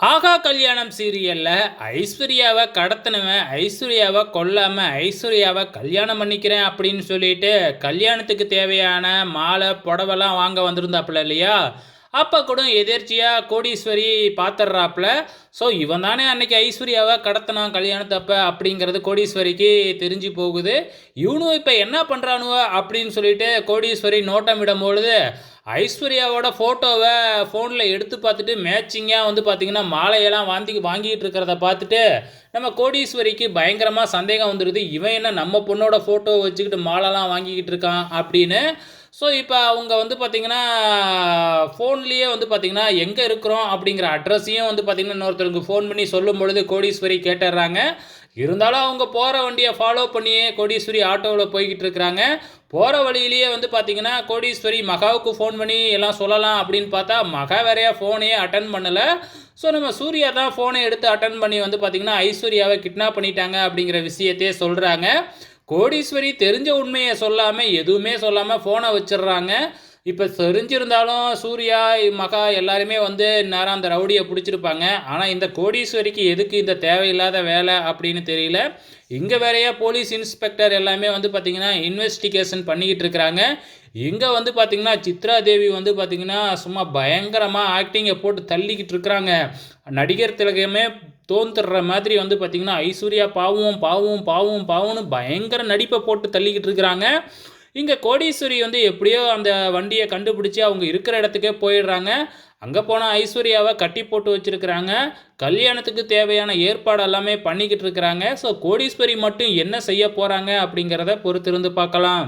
ஆகா கல்யாணம் சீரியல்ல ஐஸ்வர்யாவை கடத்தினவன் ஐஸ்வர்யாவை கொல்லாம ஐஸ்வர்யாவை கல்யாணம் பண்ணிக்கிறேன் அப்படின்னு சொல்லிட்டு கல்யாணத்துக்கு தேவையான மாலை புடவைலாம் வாங்க வந்திருந்தாப்புல இல்லையா? அப்போ கூட எதிர்ச்சியாக கோடீஸ்வரி பார்த்துட்றாப்புல ஸோ இவன் தானே அன்னைக்கு ஐஸ்வர்யாவை கடத்தினான் கல்யாணத்தப்ப அப்படிங்கிறது கோடீஸ்வரிக்கு தெரிஞ்சு போகுது. இவனும் இப்போ என்ன பண்ணுறானுவ அப்படின்னு சொல்லிட்டு கோடீஸ்வரி நோட்டம் விடும்பொழுது ஐஸ்வர்யாவோட ஃபோட்டோவை ஃபோனில் எடுத்து பார்த்துட்டு மேட்சிங்காக வந்து பார்த்திங்கன்னா மாலையெல்லாம் வாங்கி வாங்கிட்டு இருக்கிறத பார்த்துட்டு நம்ம கோடீஸ்வரிக்கு பயங்கரமாக சந்தேகம் வந்துடுது இவன் என்ன நம்ம பொண்ணோட ஃபோட்டோவை வச்சுக்கிட்டு மாலைலாம் வாங்கிக்கிட்டு இருக்கான் அப்படின்னு ஸோ இப்போ அவங்க வந்து பார்த்திங்கன்னா ஃபோன்லேயே வந்து பார்த்திங்கன்னா எங்கே இருக்கிறோம் அப்படிங்கிற அட்ரஸையும் வந்து பார்த்திங்கன்னா இன்னொருத்தருக்கு ஃபோன் பண்ணி சொல்லும் பொழுது கோடீஸ்வரி கேட்டுடுறாங்க இருந்தாலும் அவங்க போகிற வண்டியை ஃபாலோ பண்ணியே கோடீஸ்வரி ஆட்டோவில் போய்கிட்டு இருக்கிறாங்க. போகிற வழியிலேயே வந்து பார்த்திங்கன்னா கோடீஸ்வரி மகாவுக்கு ஃபோன் பண்ணி எல்லாம் சொல்லலாம் அப்படின்னு பார்த்தா மகா வேறையா ஃபோனையே அட்டன் பண்ணலை. ஸோ நம்ம சூர்யா தான் ஃபோனை எடுத்து அட்டன் பண்ணி வந்து பார்த்திங்கன்னா ஐஸ்வர்யாவை கிட்னாப் பண்ணிட்டாங்க அப்படிங்கிற விஷயத்தையே சொல்கிறாங்க கோடீஸ்வரி தெரிஞ்ச உண்மையை சொல்லாமல் எதுவுமே சொல்லாமல் ஃபோனை வச்சிடுறாங்க. இப்போ தெரிஞ்சிருந்தாலும் சூர்யா மகா எல்லாருமே வந்து நேரம் அந்த ரவுடியை பிடிச்சிருப்பாங்க. ஆனால் இந்த கோடீஸ்வரிக்கு எதுக்கு இந்த தேவையில்லாத வேலை அப்படின்னு தெரியல. இங்கே வேறையா போலீஸ் இன்ஸ்பெக்டர் எல்லாமே வந்து பார்த்திங்கன்னா இன்வெஸ்டிகேஷன் பண்ணிக்கிட்டு இருக்கிறாங்க. இங்கே வந்து பார்த்திங்கன்னா சித்ரா தேவி வந்து பார்த்திங்கன்னா சும்மா பயங்கரமாக ஆக்டிங்கை போட்டு தள்ளிக்கிட்டு இருக்கிறாங்க. நடிகர் திலகமே தோந்துடுற மாதிரி வந்து பார்த்திங்கன்னா ஐஸ்வர்யா பாவம் பாவம் பாவம் பாவம்னு பயங்கர நடிப்பை போட்டு தள்ளிக்கிட்டு இருக்கிறாங்க. இங்கே கோடீஸ்வரி வந்து எப்படியோ அந்த வண்டியை கண்டுபிடிச்சி அவங்க இருக்கிற இடத்துக்கே போயிடுறாங்க. அங்கே போனால் ஐஸ்வர்யாவை கட்டி போட்டு வச்சுருக்கிறாங்க. கல்யாணத்துக்கு தேவையான ஏற்பாடு எல்லாமே பண்ணிக்கிட்டு இருக்கிறாங்க. ஸோ கோடீஸ்வரி மட்டும் என்ன செய்ய போகிறாங்க அப்படிங்கிறத பொறுத்திருந்து பார்க்கலாம்.